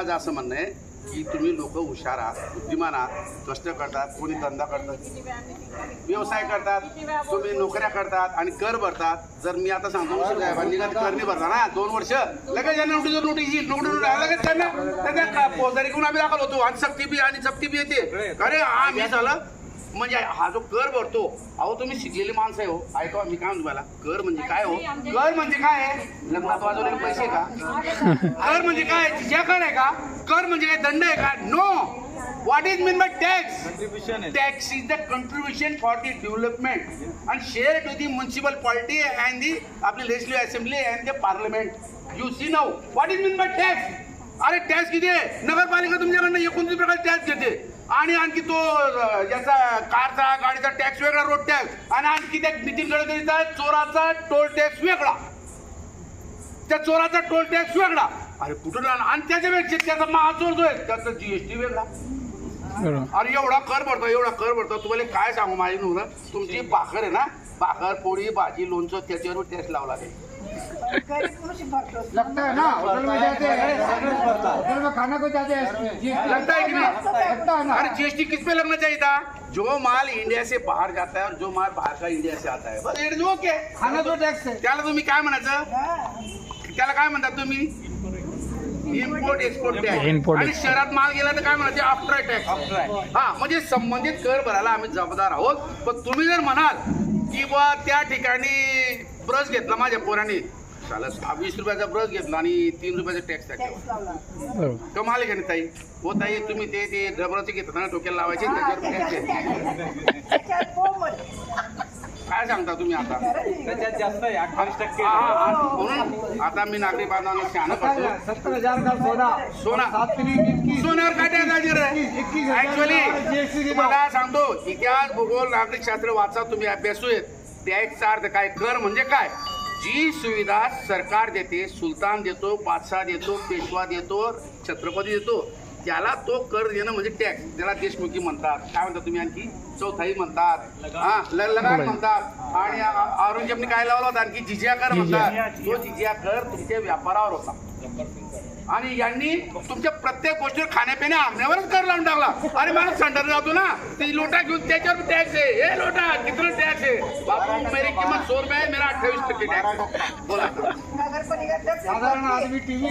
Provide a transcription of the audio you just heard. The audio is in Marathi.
माझं असं म्हणणं आहे की तुम्ही लोक हुशार आहात बुद्धिमान आहात कष्ट करतात कोणी धंदा करतात व्यवसाय करतात तुम्ही नोकऱ्या करतात आणि कर भरतात. जर मी आता सांगतो साहेबांनी कर नाही भरता ना दोन वर्ष. लगेच यांना नोटीस नोटीस नोटीस लगेच त्यांना त्यांना फौजदारी करून आम्ही दाखल होतो? आणि सक्ती बी आणि सक्ती बी येते. अरे आम्ही झालं. म्हणजे हा जो कर भरतो अहो तुम्ही शिकलेली माणसं आहे हो. ऐका मी काय म्हणतो मला कर म्हणजे काय हो? कर म्हणजे काय आहे? लग्नात वाजवलेले पैसे का? कर म्हणजे काय? जिजा कर आहे का? कर म्हणजे काय? दंड आहे का? No what is mean by tax tax is the contribution for the development and share to the municipal polity and the आपली legislative assembly and the parliament you see now what is mean by tax अरे टॅक्स किती आहे? नगरपालिका तुमच्याकडनं एकोणतीस प्रकार टॅक्स घेते. आणि आणखी तो याचा कारचा गाडीचा टॅक्स वेगळा रोड टॅक्स. आणि आणखी त्या नितीन गडकरीचा चोराचा टोल टॅक्स वेगळा. त्या चोराचा टोल टॅक्स वेगळा. अरे कुठून? आणि त्याच्यापेक्षा त्याचा महाचोर जो आहे त्याचा जीएसटी वेगळा. अरे एवढा कर भरतो एवढा कर भरतो. तुम्हाला काय सांगू माझी नूर तुमची भाकर आहे ना? भाकर पोळी भाजी लोणचं त्याच्यावर टॅक्स लावला नाही लगता है ना? होटल में जाते हैं। होटल में खाना को जाते हैं। लगता है कि नहीं? लगता है ना? अरे जीएसटी किस पे लगना चाहिए था? जो माल इंडिया से बाहर जाता है और जो माल बाहर का इंडिया से आता है। बस इट ओके खाना तो टैक्स है। त्याला तुम्ही काय म्हणायचं त्याला काय म्हणतात तुम्ही? इम्पोर्ट एक्सपोर्ट टॅक्स आणि. शहरात माल गेला तर काय म्हणायचे? आफ्टर टॅक्स हा म्हणजे संबंधित कर भरायला आम्ही जबाबदार आहोत. पण तुम्ही जर म्हणाल की बा त्या ठिकाणी ब्रश घेतला माझ्या पोराने. वीस रुपयाचा ब्रश घेतला आणि तीन रुपयाचा टॅक्स टाकला कमाल नाही ताई. हो ताई तुम्ही ते ते रबराचे घेतात ना डोक्याला लावायचे त्याच्यावर. काय सांगता तुम्ही आता? त्याच्यात जास्त आहे अठ्ठावीस टक्के. म्हणून आता मी नागरिक बांधवांना शहाणं करतो. सत्तर हजार का सोना. सोन्यावर काय टॅक्स ऍक्च्युअली. तुम्हाला सांगतो इतिहास भूगोल नागरिक शास्त्र वाचा तुम्ही अभ्यासू आहेत. टॅक्सचा अर्थ काय? कर म्हणजे काय? जी सुविधा सरकार देते सुलतान देतो बादशाह देतो पेशवा देतो छत्रपती देतो त्याला तो कर देणं म्हणजे टॅक्स त्याला देशमुखी म्हणतात. काय म्हणतात तुम्ही आणखी? चौथाई म्हणतात. हा ल- लगान म्हणतात. आणि औरंगजेबने काय लावला होता? आणखी जिजिया कर म्हणतात. तो जिजिया कर तुमच्या व्यापारावर होता. आणि यांनी तुमच्या प्रत्येक गोष्टीवर खाण्यापिण्या आमण्यावरच कर लावून टाकला. अरे मला संडर जातो ना ती लोटा घेऊन त्याच्यावर टॅक्स आहे हे लोटा किती टॅक्स आहे बापू मेरी किंमत सौ रुपये मेरा अठ्ठावीस टक्के टॅक्स बोला. साधारण आदमी टीव्ही